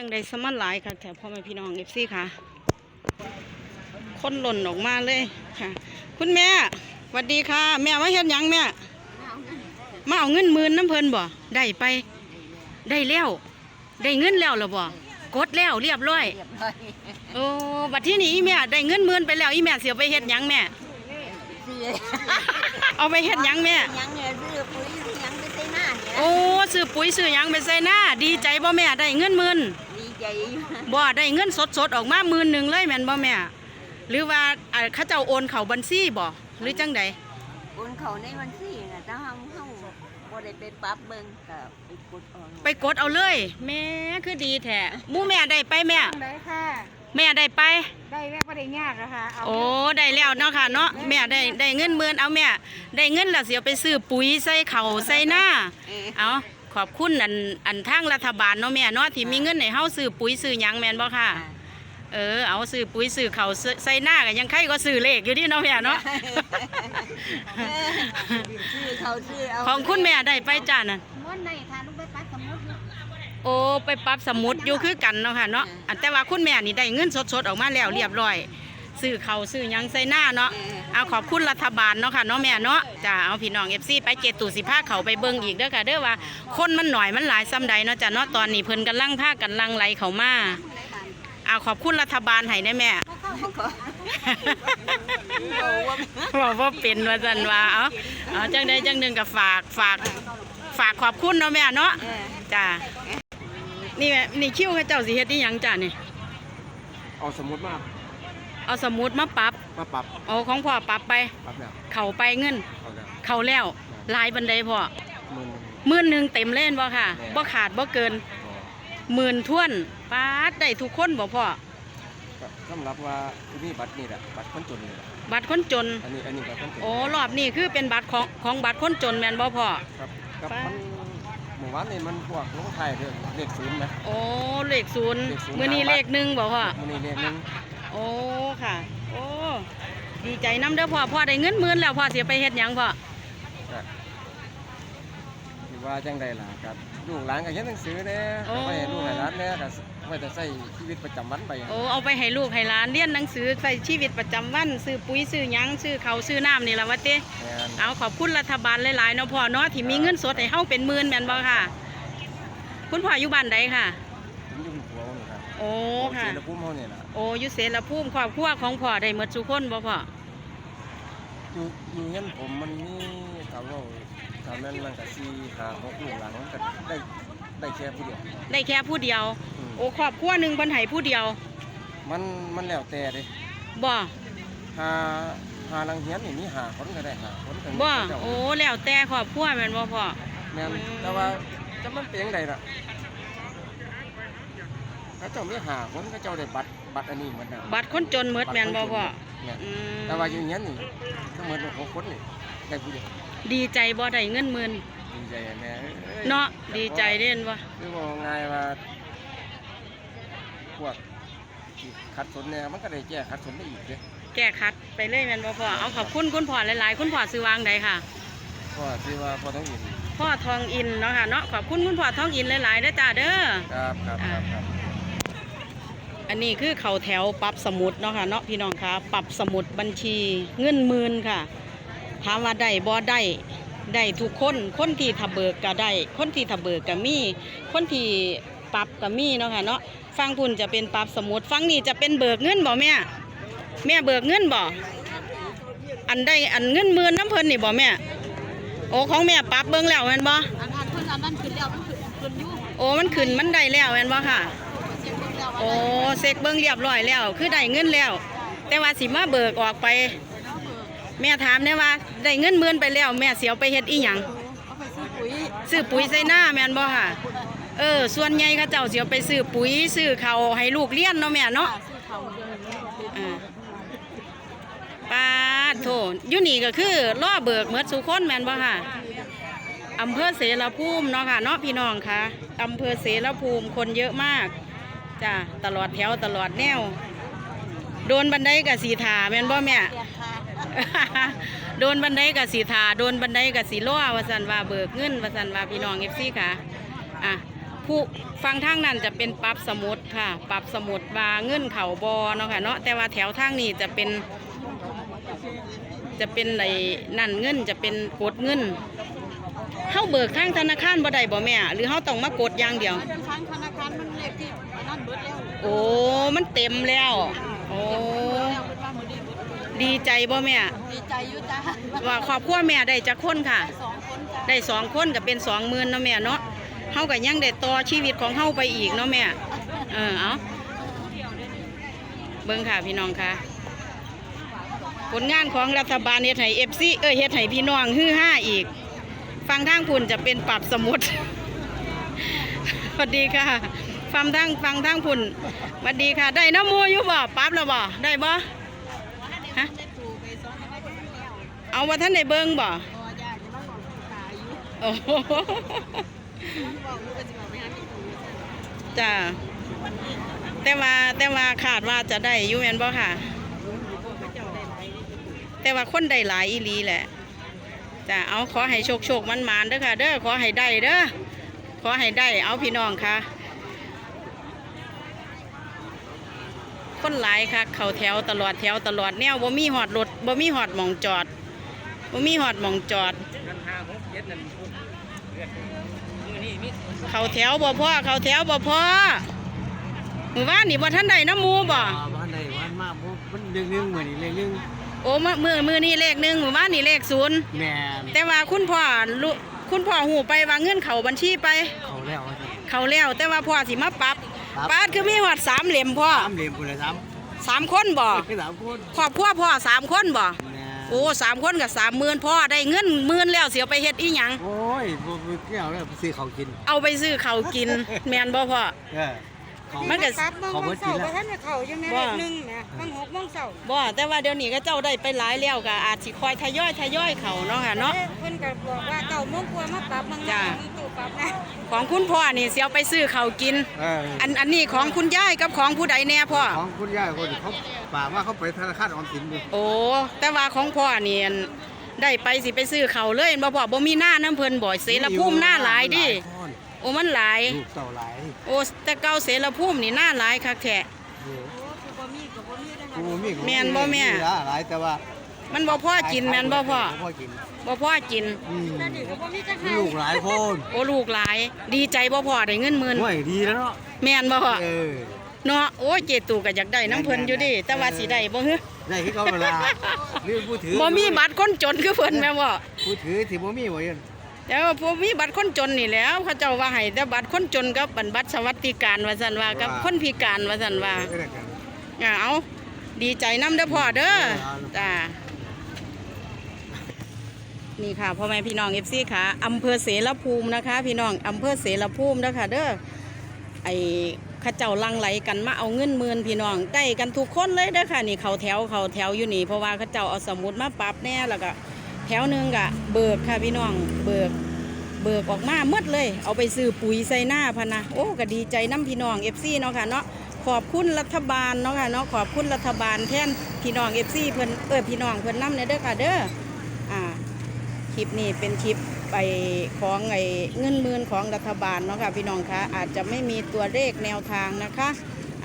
จังใดสมันหลายค่ะแถวพ่อแม่พี่น้องเอฟซีค่ะ คนหล่นออกมาเลยค่ะ คุณแม่สวัสดีค่ะ แม่ว่าเฮ็ดหยังแม่มาเอาเงินหมื่นน้ำเพลินบ่ได้ไป ได้แล้วได้เงินแล้วเหรอบ่กดแล้วเรียบร้อยเรียบร้อยโอ้บัดที่นี้อีแม่ได้เงินหมื่นไปแล้วอีแม่เสียไปเฮ็ดหยังแม่ซื้อเอาไปเฮ็ดหยังแม่ยังเนี่ยซื้อปุ๋ยซื้อหยังไปใส่หน้าเนี่ยโอ้ซื้อปุ๋ยซื้อหยังไปใส่หน้าดีใจบ่แม่ได้เงินหมื่นดี ใจอยู่บ่ได้เงินสดๆออกมาหมื่นหนึ่งเลยแม่นบ่แม่ หรือว่าอ่าเขาเจ้าโอนเข้าบัญชีบ่หรือจังใดโอนเขาในวันที่น่ะถ้าเฮาเฮาบ่ได้ไปปรับเบิ่งก็ไปกดออกไปกดเอาเลย แม่คือดีแท้หมู่แม่ได้ไปแม่ ได้ค่ะ แม่ได้ไป ได้แม่ก็ได้ยากนะคะเอาโอ้ได้แล้วเนาะค่ะเนาะแม่ได้ได้เงินหมื่นเอาแม่ ได้เงินแล้วสิเอาไปซื้อปุ๋ยใส่เขาวใส่หน้าเออ เอา ขอบคุณอันอันทางรัฐบาลเนาะแม่เนาะที่มีเงินให้เฮาซื้อปุ๋ยซื้อหยังแม่นบ่ค่ะ เออเอาซื้อปุ๋ยซื้อเขาวซื้อใส่หน้าก็ยังใครก็ซื้อเลขอยู่ที่เนาะแม่เนาะซื้อเขาซื้อเอาของคุณแม่ได้ไปจ้านั่นม้วนในทานลูกไปปัดสมุดโอ้ไปปรับสมุดอยู่คือกันเนาะค่ะเนาะอันแต่ว่าคุณแม่นี่ได้เงินสดๆออกมาแล้วเรียบร้อย ซื้อเขาวซื้อหยังใส่หน้าเนาะเอาขอบคุณรัฐบาลเนาะค่ะเนาะแม่เนาะจ้าเอาพี่น้อง FC ไปเจตุสิพาเขาไปเบิ่งอีกเด้อค่ะเด้อว่าคนมันหน่อยมันหลายซ้ำใดเนาะจ้ะเนาะตอนนี้เพิ่นกำลังพากันลังไหลเขามาเอาขอบคุณรัฐบาลให้ได้แม่บอกว่าเป็นว่าจันว่าเอาเอาจังใดจังหนึ่งกับฝากฝากฝากขอบคุณเนาะแม่เนาะเออจ้านี่แม่นี่คิ้วให้เจ้าสิเฮ็ดนี่ยังจ้านี่เอาสมมติมา เอาสมุดมาปรับมาปรับเอาของพ่อปรับไป ปรับแล้วเข้าไปเงิน เอาแล้วเข้าแล้วหลายบันไดพ่อหมื่นหมื่นหนึ่งเต็มเล่นบ่ค่ะบ่ขาดบ่เกินพอหมื่นท่วนปาดได้ทุกคนบ่พ่อก็สำหรับว่าที่นี่บัตรนี่แหละบัตรคนจนนี่แหละบัตรคนจนอันนี้อันนี้บัตรคนจนโอ้รอบนี้คือเป็นบัตรของของบัตรคนจนแม่นบ่พ่อ ครับกับป๊ามันหมู่บ้านนี่มันพวกลงไทายเรื่องเลขศูนย์นะ โอ้เลขศูนย์เลขศูนย์มื้อนี้เลขหนึ่งบ่พ่อมันนี่เลขหนึงโอ้ค่ะ โอ้ดีใจน้ำเด้อพ่อพ่อได้เงินหมื่นแล้วพ่อเสียไปเฮ็ดหยังพ่อก็ที่ว่าจังใดล่ะครับลูกหลานก็เรียนหนังสือเนี่ยเอาไปให้ลูกให้หลานเนี่ยก็ไว้แต่ใช้ชีวิตประจำวันไปโอ้เอาไปให้ลูกให้หลานเรียนหนังสือใส่ชีวิตประจำวันซื้อปุ๋ยซื้อหยังซื้อเขาวซื้อน้ำนี่ล่ะวะเต้ แม่น เอาขอบคุณรัฐบาลหลายๆเนาะพ่อเนาะที่มีเงินสดให้เฮาเป็นหมื่นแม่นบ่ค่ะ คุณพ่ออยู่บ้านใดค่ะ ผมอยู่หัวนี่ครับ โอ้ค่ะ เสรภูมิเฮานี่ล่ะโอ้อยู่เสรภูมิครอบครัวของพ่อได้หมดทุกคนบ่พ่ออยู่อยู่เงี้ยผมมันมีถามว่าถามนั้นมันก็สี่ห้าหกลูกหลานมันก็ได้ได้แค่ผู้เดียวได้แค่ผู้เดียว อืมโอ้ครอบครัวหนึงเพิ่นให้ผู้เดียวมันมันแล้วแต่เด้บ่หาหาลังเฮียนนี่มีหาคนก็ได้หาคนก็มีบ่เจ้าโอ้แล้วแต่ครอบครัวแม่นบ่พ่อ แม่นแต่ว่าจะมันเป็นจังไดล่ะ เขาเจ้ามีหาคนเขาเจ้าได้บัตรบัตรอันนี้เหมือนกันบัตรคนจนหมดแม่นบ่พ่อเนี่ยอืมแต่ว่าอยู่เฮียนนี่ทั้งหมดหกคนนี่ได้ผู้เดียวดีใจบ่ได้เงินหมื่นดีใจแม่อ้ยเนาะดีใจเด่นบ่คือว่าง่ายว่าพวกที่ขัดสนเนี่ยมันก็ได้แก้ขัดสนได้อีกเด้แก้คัดไปเลยแม่นบ่พ่อเอาขอบคุณคุณพ่อหลายๆ คุณพ่อซื้อวางใดค่ะเพราะว่าที่ว่าพอต้องอินพ่อทองอินเนาะค่ะเนาะขอบคุณคุณพ่อทองอินหลายๆเด้อจ้าเด้อ ครับครับครับครับ อันนี้คือเขาแถวปรับสมุดเนาะค่ะเนาะพี่น้องคะปรับสมุดบัญชีเงินหมื่นค่ะถามว่าได้บ่ได้ได้ทุกคนคนที่ทะเบิกก็ได้ คนที่ทะเบิกก็มี คนที่ปรับก็มีเนาะค่ะเนาะฟังพุ่นจะเป็นปรับสมุดฟังนี่จะเป็นเบิกเงินบ่แม่แม่เบิกเงินบ่อันได้อันเงินหมื่นน้ำเพิ่นนี่บ่แม่โอ้ของแม่ปรับเบิ่งแล้วแม่นบ่อันอันเพิ่นอันนั้นขึ้นแล้วมันขึ้นขึ้นอยู่โอ้มันขึ้นมันได้แล้วแม่นบ่ค่ะ เสียงเพิ่นแล้วโอ้เซ็กเบิ้งเรียบร้อยแล้ว คือได้เงินแล้ว แต่ว่าสิมาเบิกออกไป แม่ถามเนี่ยว่าได้เงินหมื่นไปแล้ว แม่เสียวไปเฮ็ดอีหยังเอาไปซื้อปุ๋ยซื้อปุ๋ยใส่หน้าแม่นบ่ค่ะ เออ ส่วนใหญ่เขาเจ้าเสียวไปซื้อปุ๋ยซื้อเขาวให้ลูกเลี้ยนเนาะแม่เนาะซื้อเขาเดือนนี้อ่าปาดโถอยู่นี่ก็คือล่อเบิกเมดสุคนแม่นบ่ค่ะอำเภอเสรภูมิเนาะค่ะเนาะพี่น้องค่ะอำเภอเสรภูมิคนเยอะมาก จ้าตลอดแถวตลอดแนว โดนบันไดกับสีถาแม่นบ่แม่ โดนบันไดกับสีถาโดนบันไดกับสีล่อวสันว่าเบิกเงินวสันว่าพี่น้องเอฟซีค่ะอะผู้ฟังทางนั้นจะเป็นปรับสมุดค่ะ ปรับสมุดว่าเงื่อนเข่าบอเนาะค่ะเนาะแต่ว่าแถวทางนี้จะเป็น จะเป็นไอ้นั่นเงินจะเป็นกดเงินเฮาเบิกทางธนาคารบ่ได้บ่แม่ หรือเฮาต้องมากดอย่างเดียว ธนา โอ้มันเต็มแล้ว โอ้แล้วเบิดว่ามื้อนี้เบิดดีใจบ่แม่ดีใจอยู่จ้าว่าครอบครัวแม่ได้จักคนค่ะ สองคนจ้าได้สองคนก็เป็นสองหมื่นเนาะแม่เนาะเฮาก็ยังได้ต่อชีวิตของเฮาไปอีกเนาะแม่เออเอาเบิ่งค่ะพี่น้องค่ะ ผลงานของรัฐบาลเฮ็ดให้ FC เอ้ยเฮ็ดให้พี่น้องฮือห้าอีก ฟังทางพุ่นจะเป็นปรับสมุดสวัสดีค่ะ ฟังทางฟังทางพุ่นสวัสดีค่ะ ได้น้ำมูอยู่บ่ปรับแล้วบ่ได้บ่ฮะเอาว่าท่านได้เบิ่งบ่จะมาบอกตายอยู่โอ้โหจ้าแต่ว่าแต่ว่าขาดว่าจะได้ยูแมนบ่ค่ะ แต่ว่าคนได้หลายอีลีแหละจ้าเอาขอให้โชคโชคมันมานเด้อค่ะ เด้อขอให้ได้เด้อขอให้ได้เอาพี่น้องค่ะ คนหลายค่ะเขาแถวตลอดแถวตลอดแนวบ่มีหอดรถบ่มีหอดหมองจอดบ่มีหอดหมองจอด เขาแถวบ่พ่อเขาแถวบ่พ่อมือว่านนี่บ่ท่านใดน้ำหมูบ่บ้านใดบ้านมามันเรื่องนึงเหมือนอีกเรื่องนึงโอ้มือมือมือนี่เลขหนึ่งมือว่านนี่เลขศูนย์แม่แต่ว่าคุณพ่อรู้คุณพ่อหูไปว่าเงินเขาบัญชีไป เขาแล้วเขาแล้วแต่ว่าพ่อสิมาปรับ ครับปาดคือมีหอดสามเหลี่ยมพ่อสามเหลี่ยมคนละสามสามคนบ่สามคนครอบครัวพ่อสามคนบ่แม่โอ้สามคนกับสามหมื่นพ่อได้เงินหมื่นแล้วเสียไปเฮ็ดอีหยังโอ้ยบ่บ่เกี่ยวแล้วซื้อเขากิน เอาไปซื้อเขาวกิน แม่นบ่พ่อเออเขามันก็ครับบางเขาบาเบิงดเสากินร์แล้วก็ท่านเขาอยู่แม่บ่เลขหนึ่งแม่บางหกบางเสาร์บ่แต่ว่าเดี๋ยวนี้ก็เจ้าได้ไปหลายแล้วก็อาจสิคอยทยอยทยอยเขาเนาะค่ะเนาะเพิ่นก็บอกว่าเก่าโมงกว่ามาปรับบางจ้า บางตู้ปรับนะของคุณพ่อนี่เสียไปซื้อเขาวกิน เอออันอันนี้ของคุณยายกับของผู้ใดแน่พ่อ ของคุณย่าคนเขาฝากว่าเขาไปธนาคารออมสินอยู่โอ้แต่ว่าของพ่อนี่อันได้ไปสิไปซื้อเขาวเลยบ่พ่อบ่มีหน้าน้ำเพิ่นบ่อยเสรภูมิหน้าหลายดิคนโอ้มันหลาย ลูกเต่าหลายโอ้แต่เก่าเสรภูมินี่หน้าหลายคักแท้เออโอ้คือบ่มีกับบ่มีได้กูมีของแม่นบ่แม่ หลายแต่ว่า มันบ่พ่อกินแม่นบ่พ่อพ่อกินบ่พ่อกินอืมแต่นี่ก็บ่มีจักมีให้ลูกหลายคนโอ้ลูกหลาย ดีใจบ่พ่อได้เงินหมื่นโอ้ยดีแล้วเนาะแม่นบ่พ่อเออเนาะโอ้ยเจตูก็อยากได้น้ำเพิ่นอยู่ดิแต่ว่าสิได้บ่ฮึได้ที่เขาเวลาหรือผู้ถือบ่มีบัตรคนจนคือเพิ่นแม่นบ่ผู้ถือที่บ่มีบ่ยันแต่ว่าผมมีบัตรคนจนนี่แหล้วเขาเจ้าว่าให้แต่บัตรคนจนกับบัตรสวัสดิการว่าซั่นว่ากับคนพิการว่าซั่นว่าเออกันอ่าเอาดีใจน้ำเด้อพ่อเด้อครับจ้า นี่ค่ะพ่อแม่พี่น้องเอฟซีค่ะอำเภอเสรภูมินะคะ พี่น้องอำเภอเสรภูมินะคะเด้อไอ้ข้าเจ้าลังไหลกันมาเอาเงินหมื่นพี่น้องได้กันทุกคนเลยเด้อค่ะนี่เขาแถวเขาแถวอยู่นี่เพราะว่าข้าเจ้าเอาสมุดมาปรับแน่แล้วก็แถวหนึงกะเบิกค่ะพี่น้องเบิกเบิกออกมาหมดเลย เอาไปซื้อปุ๋ยใส่หน้าพะนะโอ้ก็ดีใจน้ำพี่น้องเอฟซีเนาะค่ะเนาะขอบคุณรัฐบาลเนาะค่ะเนาะขอบคุณรัฐบาลแทนพี่น้องเอฟซีเพิ่นเออพี่น้องเพิ่นน้ำเนี่ยเด้อค่ะเด้ออ่า คลิปนี้เป็นคลิปไปของไอ้เงินหมื่นของรัฐบาลเนาะค่ะพี่น้องคะอาจจะไม่มีตัวเลขแนวทางนะคะ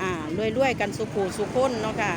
อ่ารวยๆกันสุขูสุขคนเนาะค่ะ